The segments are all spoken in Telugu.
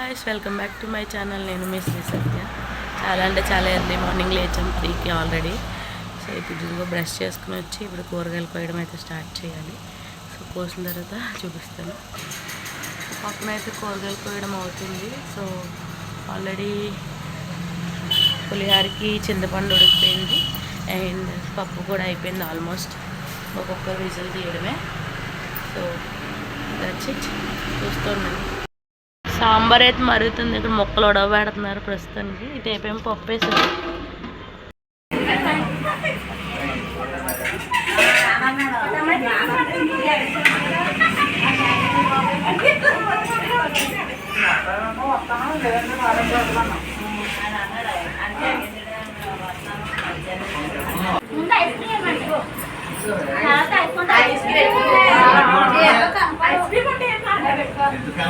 Guys welcome back to my channel నేను మీ శ్రీ సత్య. చాలా అంటే చాలా ఎర్లీ మార్నింగ్ లేచాం త్రీకి ఆల్రెడీ సో ఇప్పుడు ఇదిగో బ్రష్ చేసుకుని వచ్చి ఇప్పుడు కూరగాయలు కోయడం అయితే స్టార్ట్ చేయాలి. సో కోసిన తర్వాత చూపిస్తాను. పక్కన అయితే కూరగాయలు కోయడం అవుతుంది. సో ఆల్రెడీ పులిహారకి చింతపండు ఉడికిపోయింది. అండ్ పప్పు కూడా అయిపోయింది ఆల్మోస్ట్ ఒక్కొక్క విజిల్ తీయడమే. సో దట్స్ ఇట్ చూస్తున్నాను సాంబార్ అయితే మరుగుతుంది ఇక్కడ మొక్కలు ఉడవబెడుతున్నారు ప్రస్తుతానికి ఇది అయిపోయి పప్పు వేసారు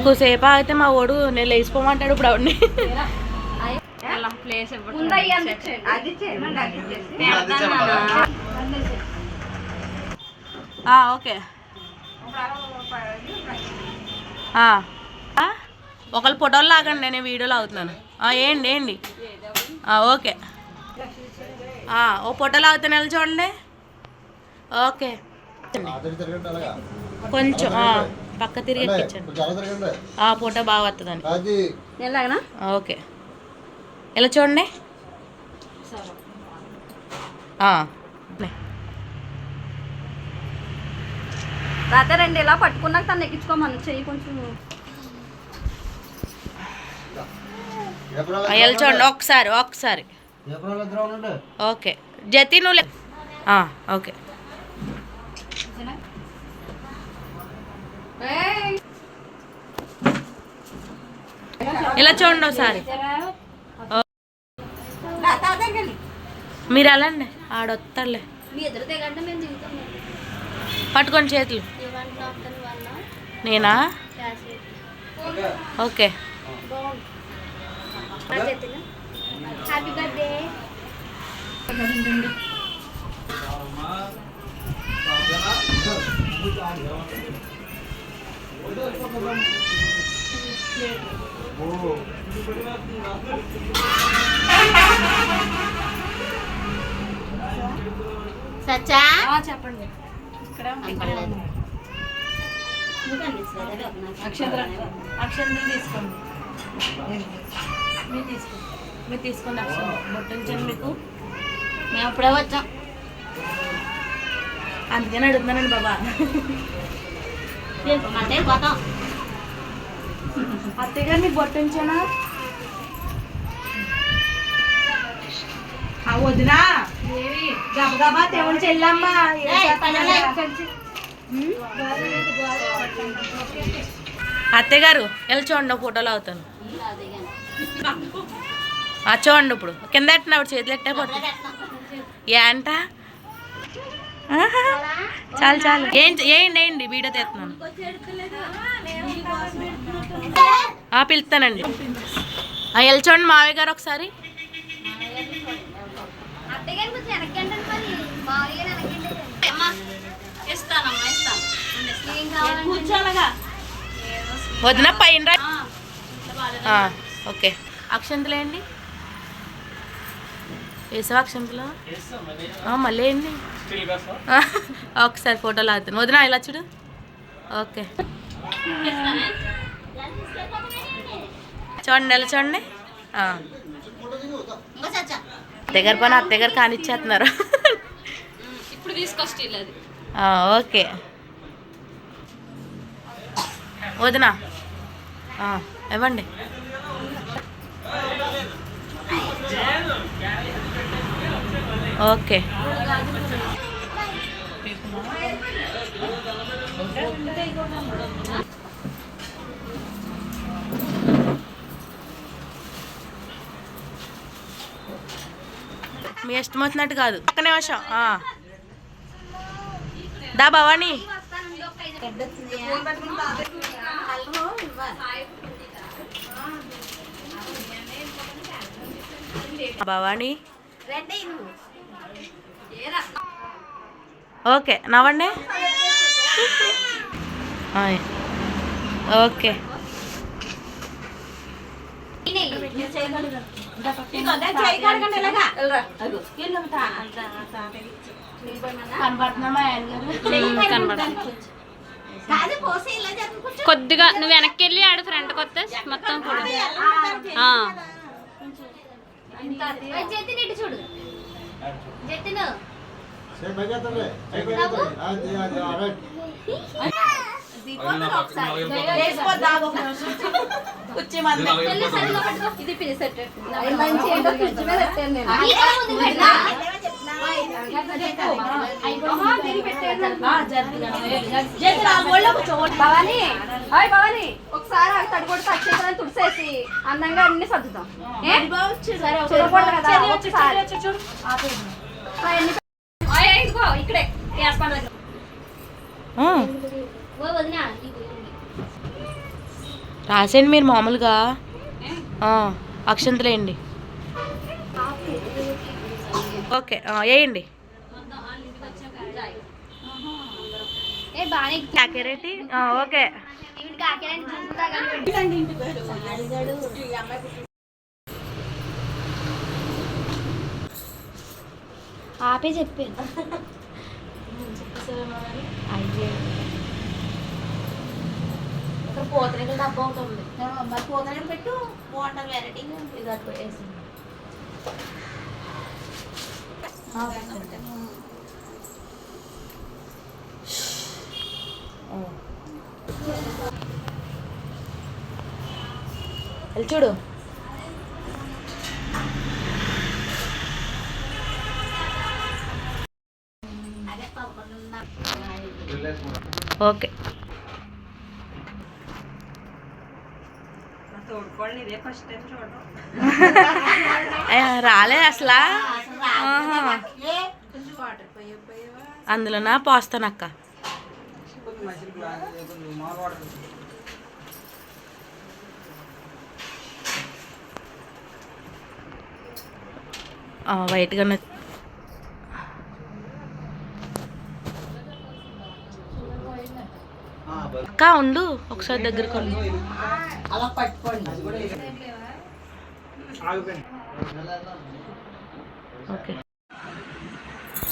ఎక్కువసేపు ఆగితే మా ఓడు నేను లేచిపోమంటాడు ఇప్పుడు అవన్నీ ఆ, ఓకే. ఆ. ఆ? ఒకళ్ళు ఫోటోలు లాగండి నేను వీడియోలో అవుతున్నాను ఏంటి ఆ, ఓకే. ఆ, ఓ ఫోటోలు అవుతాను వెళ్ళి చూడండి. ఓకే. కొంచెం ఆ, పక్క తిరిగి ఎక్కించండి ఆ ఫోటో బాగా వస్తుందని ఆ, ఓకే. ఇలా చూడండి? ఆ, నే. రాత రెండు ఇలా పట్టుకున్నాక తను ఎక్కించుకోమను. చెయ్యి కొంచెం. ఇలా చూడండి? ఒకసారి ఒకసారి. ఓకే. జతి నువ్వు ఓకే. ఇలా చూడండి ఒకసారి. మీరు మేము దిగుతాం. పట్టుకోండి చేతులు. నేనా? ఓకే. Happy birthday. సచ్చా? చెప్పండి. అక్షంతలు అక్షంతలు తీసుకోండి. మీరు తీసుకోండి. మీరు తీసుకోండి అక్షంతలు. బొట్టించండి మీకు. మేము ఇప్పుడే వచ్చాం. అందుకని అడుగుతున్నానండి బాబా. అంటే పోతాం. అత్తయ్య గారు బొట్టించానా వదినా. గబగబా చెల్లమ్మా. అత్తయ్య గారు వెళ్ళి చూడండి ఫోటోలో అవుతాను. ఆ, చూడండి ఇప్పుడు. కింద ఎట్టినప్పుడు చేతులు ఎట్టే పట్టు ఏంట. చాలు చాలు. ఏం ఏంటి ఏంటి వీడియో తీస్తున్నాను. పిలుస్తానండి ఆ, వెళ్ళి చూడండి మావయ్య గారు ఒకసారి. వదిన పైన ఓకే. అక్షంతలు అండి వేసావా అక్షంతలు? మళ్ళీ అండి ఒకసారి ఫోటోలు ఆగుతాను. వదిన ఇలా చూడు. ఓకే. చూడండి ఎలా చూడండి. ఆ. ఇంకా చచ్చా అత్తయ్య గారి పని అత్తయ్య గారు కానిచ్చేస్తున్నారు ఇప్పుడు ఓకే. వదినా. ఇవ్వండి. ఓకే. మీ ఇష్టం వచ్చినట్టు కాదు ఒక్క నిమిషం దా భవాని. వస్తానండి భవాని. ఓకే నవ్వండి. ఆయ్. ఓకే. కొద్దిగా నువ్వు వెనక్కి వెళ్ళి ఆడ ఫ్రంట్ కొత్త మొత్తం కూడా. చూడు. జతిన్. ఇది భవాని. భవాని. ఒకసారి అవి చేయాలని తుడిసేసి అందంగా అన్ని సర్దుతాం? చూడకూడదు ఇక్కడే. రాసేయండి మీరు మామూలుగా. అక్షంతలేయండి. ఓకే వేయండి. కాకేరేటి ఓకే. ఇవి కాకేలని చూసుకుంటా చెప్పాను పోతరేగా డబ్బా అవుతుంది మరి పోతనే పెట్టు బాగుంటుంది వెరైటీ ఇది అటు వేసి. వెళ్ళి చూడు. ఓకే. రాలేదు అసలు? అందులోనా? పోస్తానక్క వైట్గా అక్క ఉండు. ఒకసారి దగ్గరకు ఉండు ఓకే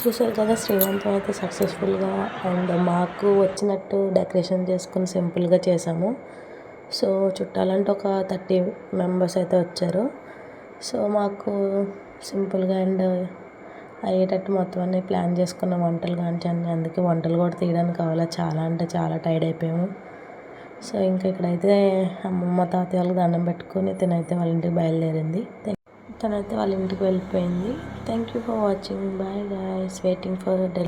చూసారు కదా శ్రీవంతం అయితే సక్సెస్ఫుల్గా అండ్ మాకు వచ్చినట్టు డెకరేషన్ చేసుకుని సింపుల్గా చేసాము. సో చుట్టాలంటే ఒక థర్టీ మెంబర్స్ అయితే వచ్చారు. సో మాకు సింపుల్గా అండ్ అయ్యేటట్టు మొత్తం అన్ని ప్లాన్ చేసుకున్న వంటలు కానీ అన్నీ అందుకే వంటలు కూడా తీయడానికి కావాలా. చాలా అంటే చాలా టైర్డ్ అయిపోయాము. సో ఇంకా ఇక్కడైతే అమ్మమ్మ తాతయ్య వాళ్ళకి దండం పెట్టుకొని తినైతే వాళ్ళ ఇంటికి బయలుదేరింది. తనైతే వాళ్ళ ఇంటికి వెళ్ళిపోయింది. Thank you for watching bye guys waiting for del